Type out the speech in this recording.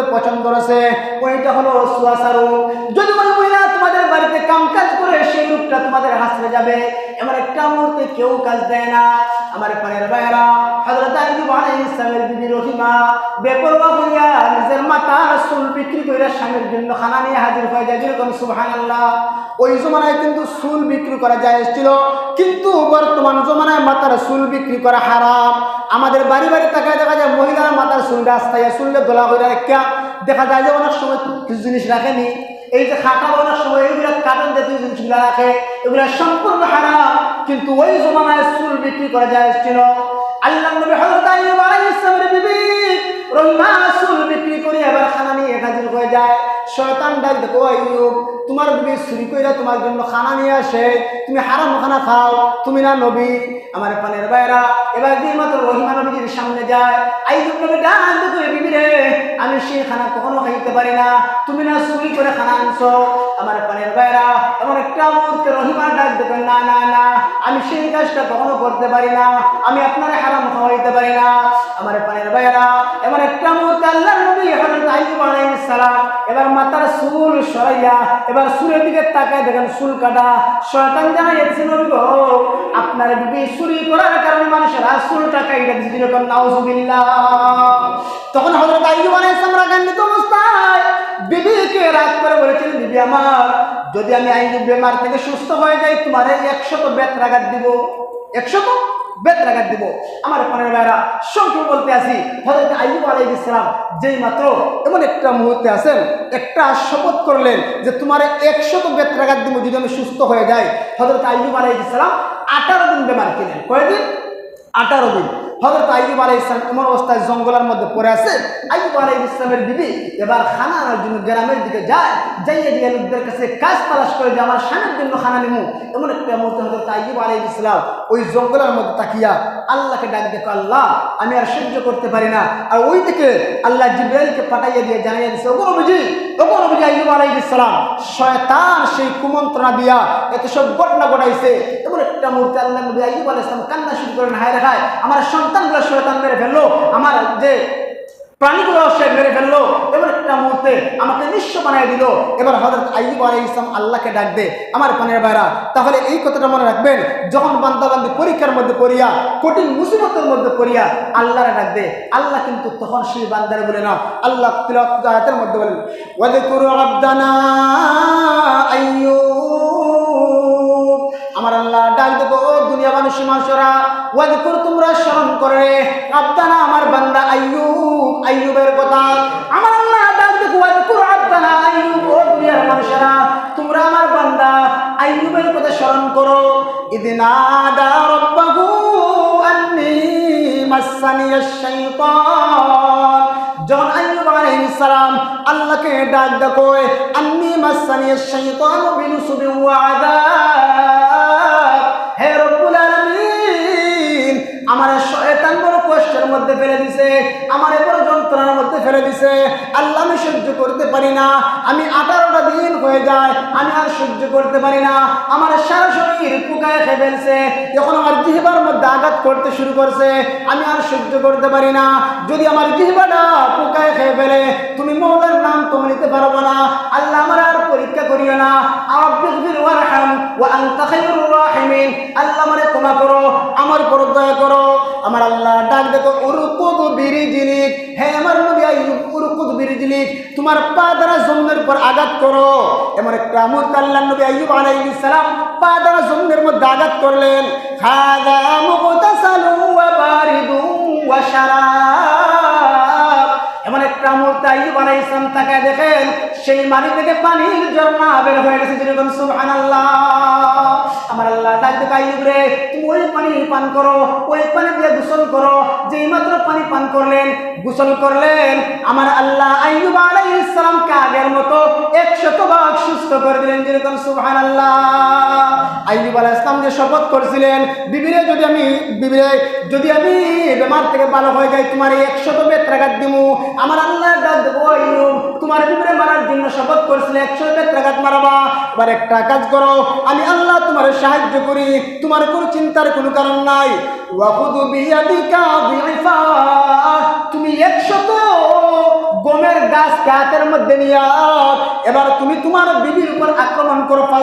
মধ্যে পছন্দ রয়েছে, ওইটা হলো সুয়াশারু যদি কোনো মহিলা তোমাদের বাড়িতে কাম কাজ করে, সেই রূপটা তোমাদের হাসলে যাবে। এমন একটা মুহূর্তে কেউ কাজ দেয় না। আমার পানের বাইরা হযরত আইয়ুব আলাইহিস সালামের বিবি রহিমা, বেপরোয়া হইয়া নিজের মাথার চুল বিক্রি করে স্বামীর জন্য খানা নিয়ে হাজির হয়ে যায়। যেরকম সুবহানাল্লাহ, ওই জমানায় কিন্তু চুল বিক্রি করা যায় ছিল কিন্তু বর্তমান জমানায় মাথার চুল বিক্রি করা হারাম। আমাদের বাড়ি বাড়ি তাকায় দেখা যায় মহিলারা মাথার চুল রাস্তায় চুললে দোলা রাখা দেখা যায় যে অনেক সময় কিছু জিনিস রাখেনি। এই যে খাটা বলার সময় এইগুলা কাটন জাতীয় জিনিসগুলো রাখে, এগুলা সম্পূর্ণ হারাম। কিন্তু ওই জমানায় চুল বিক্রি করা যায় ছিল। আল্লাহ নবী হযরত আইয়ুব আলাইহিস সালামের বিবি রহিমা চুল বিক্রি করে এবার খানা নিয়ে হাজির হয়ে যায়। শয়তান ডাক দেখো, আইয়ুব, তোমার বিবি চুরি কইরা তোমার জন্য খানা নিয়ে আসে। তুমি হারাম খানা খাও। তুমি না নবী? আমার পানের বাইরা এবার দিয়ে মাত্র রহিমা নবীজির সামনে যায়, আইয়ুব নবী, ডাক দেখো রে। আমি সেই খানা কখনো খাইতে পারি না। তুমি না চুরি করে খানা আনছো? আমার পানের বাইরা আমার একটা মুহূর্তে রহিমা ডাক দেখো, না না না। আমি সেই কাজটা কখনো করতে পারি না। আমি আপনার হারাম খাওয়াইতে পারি না। আমার পানের বাইরা এমন একটা মুহূর্তে আল্লাহ নবী আলাইহিস সালাম এবার মাথার চুল সরাইয়া এবার সুরের দিকে তাকায় দেখেন চুল কাটা। শয়তান জানাইছে নবী গো, আপনার বিবি চুরি করার কারণে মানুষের চুলটা কাইটা দিচ্ছে যেরকম নাউজুবিল্লাহ। তখন হযরত আইয়ুব আলাইহিস সালাম রাগান্বিত অবস্থায় বিবিকে রাগ করে বলেছিলেন, বিবি আমার, যদি আমি আইয়ুব বেমার থেকে সুস্থ হয়ে যাই, তোমার একশত বেত রাগাত দিব দিব। আমার বলতে আসি যেই মাত্র এমন একটা মুহূর্তে একটা শপথ করলেন যে তোমার একশত বেত রাগাত দিব যদি আমি সুস্থ হয়ে যাই। হজরত আলাইহিস ইসলাম আঠারো দিন বেমার কিনেন কয়দিন? আঠারো দিন। হজরত আইয়ুব আলাই ইসলাম এমন অবস্থায় জঙ্গলের মধ্যে পড়ে আছে। আইয়ুব আলাই ইসলামের বিবি এবার খানা আনার জন্য গ্রামের দিকে যায়। যাইয়ে দিয়ে লোকদের কাছে কাজ তালাশ করে যে, আমার স্বামীর জন্য খানা নিমু। এমন একটা মুহূর্তে হজরত আইয়ুব আলাই ইসলাম ওই জঙ্গলের মধ্যে তাকিয়া আল্লাহকে ডাক দেখো আল্লাহ, আমি আর সহ্য করতে পারি না। আর ওই দিকে আল্লাহ জিব্রাইলকে পাঠাইয়া দিয়ে জানাইয়া দিচ্ছে ওগো নবীজি ওগো নবীজি আইয়ুব আলাই ইসলাম শয়তান সেই কুমন্ত্রণা দিয়া এত সব ঘটনা ঘটাইছে। এমন একটা মুহূর্তে আল্লাহ নবী আইয়ুব আলাই ইসলাম কান্না শুরু করেন, হায় রেখায় আমার সন্তানগুলো শয়তান মেরে ফেলল, আমার যে প্রাণীগুলো সে মেরে ফেলল, এবার একটা মুহূর্তে আমাকে নিঃস্ব বানিয়ে দিল। এবার হজরত আইয়ুব আলাই ইসলাম আল্লাহকে ডাক দে, আমার পানের বাইরা তাহলে এই কথাটা মনে রাখবেন, যখন বান্দাবান্দি পরীক্ষার মধ্যে পড়িয়া, কঠিন মুসিবতের মধ্যে পড়িয়া, আল্লাহরে ডাক দে। আল্লাহ কিন্তু তখন সেই বান্দারে বলে না, আল্লাহ আয়াতের মধ্যে বলেন আমার আল্লাহ ডাক দুনিয়া মানুষী মানুষরা ওয়াদকুর তোমরা স্মরণ করে আবদানা আমার বান্দা আইয়ুব, আইয়ুবের কথা। আমার আল্লাহ ডাক দেবো ওয়াদকুর আবদানা আইয়ুব, ও দুনিয়ার মানুষেরা, তোমরা আমার বান্দা আইয়ুবের কথা স্মরণ করো। ইদিনাদা রব্বাহু আন্নি মাসানিয়াশ শাইতান যখন আইয়ুব আলাইহিস সালাম আল্লাহকে ডাক দেখো, আন্নি মাসানিয়াশ শাইতান বিনুসুবি ওয়া দিছে আল্লাহ আমি সহ্য করতে পারি না, আমি আঠারোটা দিন হয়ে যায়, আমি আর সহ্য করতে পারি না। আমার সারা শরীর পোকায় খেয়ে ফেলছে, যখন আমার জিহবার মধ্যে আঘাত করতে শুরু করছে, আমি আর সহ্য করতে পারি না। যদি আমার জিহবাটা পোকায় খেয়ে ফেলে, তুমি মৌলার নাম তুমি নিতে পারব না। আল্লাহ আমার আর পরীক্ষা করিও না। আমারে করো, আমার আল্লাহ ডাক দেখো, উরকুদ বিরিজিলিক হে আমার নবী আইয়ুব বিরিজিলিক তোমার পা দ্বারা জমিনের উপর আঘাত করো। এমন একটা নবী আইয়ুব আলাইহিস সালাম পা দ্বারা জমিনের মধ্যে আঘাত করলেন। এমন একটা মুহূর্তে আইয়ুব আলাইহিস সালাম তাকায় দেখেন, সেই মাটি থেকে পানির ঝর্ণা বের হয়ে গেছে। যেরকম সুবহানাল্লাহ। আমার আল্লাহ ডাক দেখো আইয়ুব রে তুমি ওই পানি পান করো, ওই পানি দিয়ে গোসল করো। যেই মাত্র পানি পান করলেন, গোসল করলেন, আমার আল্লাহ আইয়ুব আলাইহিস সালামকে আগের মতো একশত ভাগ সুস্থ করে দিলেন। যেরকম সুবহানাল্লাহ। আইয়ুব আলাইহিস সালাম যে শপথ করছিলেন, বিবিরে যদি আমি, বিবিরে যদি আমি বেমার থেকে ভালো হয়ে যাই, তোমার এই একশত বেত রাগাত দিমু। আমার আল্লাহ ডাক দেবো তোমার জন্য শপথ করেছিল, একশো বেত রাগাত মারাবা। এবার একটা কাজ করো আমি আল্লাহ তোমার সাহায্য করি, তোমার কোনো চিন্তার কোনো কারণ নাই। তুমি একশত গমের গাছ কাতের মধ্যে নিয়ে, এবার তুমি তোমার বিবির উপর আক্রমণ করো